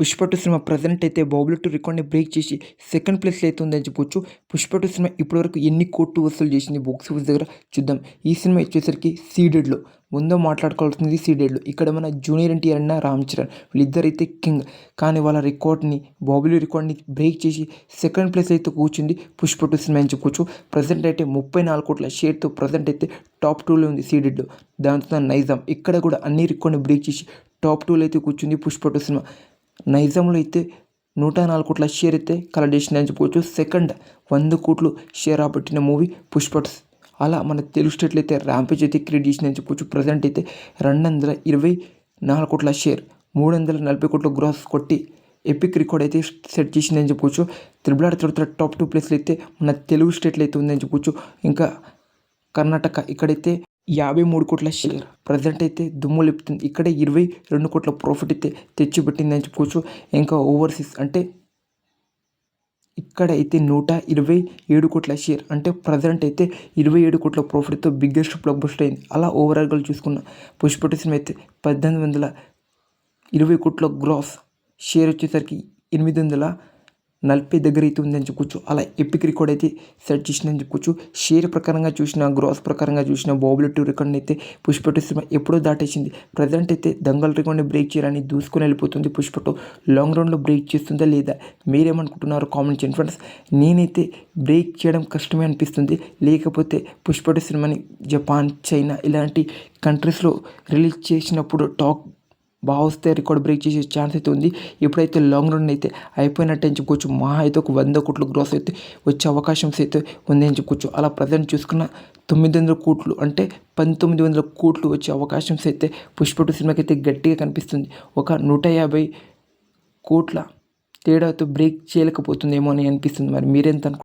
Pushpa two cinema present అయితే బాబులు two రికార్డ్ని బ్రేక్ చేసి సెకండ్ ప్లేస్లో అయితే ఉందని చెప్పొచ్చు. పుష్ప టూ సినిమా ఇప్పటివరకు ఎన్ని కోట్లు వసూలు చేసింది బాక్స్ ఆఫీస్ దగ్గర చూద్దాం. ఈ సినిమా వచ్చేసరికి సీడెడ్లో ముందో మాట్లాడుకోవాల్సింది సీడెడ్లో ఇక్కడ మన జూనియర్ ఎన్టీఆర్ అన్న రామ్ చరణ్. వీళ్ళిద్దరైతే కింగ్ కానీ వాళ్ళ రికార్డ్ని బాబులు రికార్డ్ని బ్రేక్ చేసి సెకండ్ ప్లేస్ అయితే కూర్చుంది పుష్ప సినిమా అని చెప్పుకోవచ్చు ప్రజెంట్ అయితే ముప్పై నాలుగు కోట్ల షేర్తో ప్రజెంట్ అయితే టాప్ టూలో ఉంది సీడెడ్లో దాంతో నైజాం. ఇక్కడ కూడా అన్ని రికార్డ్ని బ్రేక్ చేసి టాప్ టూలో అయితే కూర్చుంది పుష్ప సినిమా. నైజాంలో అయితే నూట నాలుగు కోట్ల షేర్ అయితే కలెక్ట్ చేసింది అని చెప్పుకోవచ్చు. సెకండ్ వంద కోట్లు షేర్ రాబట్టిన మూవీ పుష్పట్స్ అలా మన తెలుగు స్టేట్లో అయితే ర్యాంపేజ్ అయితే క్రియేట్ చేసిందని చెప్పుకోవచ్చు. ప్రజెంట్ అయితే రెండు వందల ఇరవై నాలుగు కోట్ల షేర్ మూడు వందల నలభై కోట్ల గ్రాస్ కొట్టి ఎపిక్ రికార్డ్ అయితే సెట్ చేసిందని చెప్పుకోవచ్చు. త్రిబుల్ ఆర్ తర్వాత టాప్ టూ ప్లేస్లో అయితే మన తెలుగు స్టేట్లో అయితే ఉందని చెప్పుకోవచ్చు. ఇంకా కర్ణాటక ఇక్కడైతే యాభై మూడు కోట్ల షేర్. ప్రజెంట్ అయితే దుమ్ము లేపుతుంది. ఇక్కడే ఇరవై రెండు కోట్ల ప్రాఫిట్ అయితే తెచ్చిపెట్టిందని చెప్పుకోవచ్చు. ఇంకా ఓవర్సీస్ అంటే ఇక్కడ అయితే నూట ఇరవై ఏడు కోట్ల షేర్. అంటే ప్రజెంట్ అయితే ఇరవై ఏడు కోట్ల ప్రాఫిట్తో బిగ్గెస్ట్ బ్లాక్ బస్టర్ అయింది. అలా ఓవరాల్గా చూసుకున్న పుష్పటి సినిమా అయితే పద్దెనిమిది వందల ఇరవై కోట్ల గ్రాస్ షేర్ వచ్చేసరికి ఎనిమిది వందల నలభై దగ్గర అయితే ఉందని చెప్పుకోవచ్చు అలా ఎపిక్ రికార్డ్ అయితే సెట్ చేసిందని చెప్పుకోవచ్చు షేర్ ప్రకారంగా చూసిన గ్రాస్ ప్రకారంగా చూసిన బాబుల టూ అయితే పుష్పటి సినిమా ఎప్పుడో దాటేసింది. ప్రజెంట్ అయితే దంగల్ రికార్డ్ని బ్రేక్ చేయాలని దూసుకొని వెళ్ళిపోతుంది పుష్పటో లాంగ్ రన్లో బ్రేక్ చేస్తుందా లేదా మీరేమనుకుంటున్నారు కామెంట్ చేయండి ఫ్రెండ్స్ నేనైతే బ్రేక్ చేయడం కష్టమే అనిపిస్తుంది. లేకపోతే పుష్పటి సినిమాని జపాన్ చైనా ఇలాంటి కంట్రీస్లో రిలీజ్ చేసినప్పుడు టాక్ వస్తే రికార్డ్ బ్రేక్ చేసే ఛాన్స్ అయితే ఉంది. ఇప్పుడైతే లాంగ్ రన్ అయితే అయిపోయినట్టు అని చెప్పుకోవచ్చు మహా అయితే ఒక వంద కోట్ల గ్రోస్ అయితే వచ్చే అవకాశం అయితే ఉంది అని చెప్పుకోవచ్చు అలా ప్రజెంట్ చూసుకున్న తొమ్మిది వందల కోట్లు అంటే పంతొమ్మిది వందల కోట్లు వచ్చే అవకాశం అయితే పుష్పటు సినిమాకి అయితే గట్టిగా కనిపిస్తుంది. ఒక నూట యాభై కోట్ల తేడాతో బ్రేక్ చేయలేకపోతుందేమో అని అనిపిస్తుంది. మరి మీరెంత అనుకుంటున్నారు?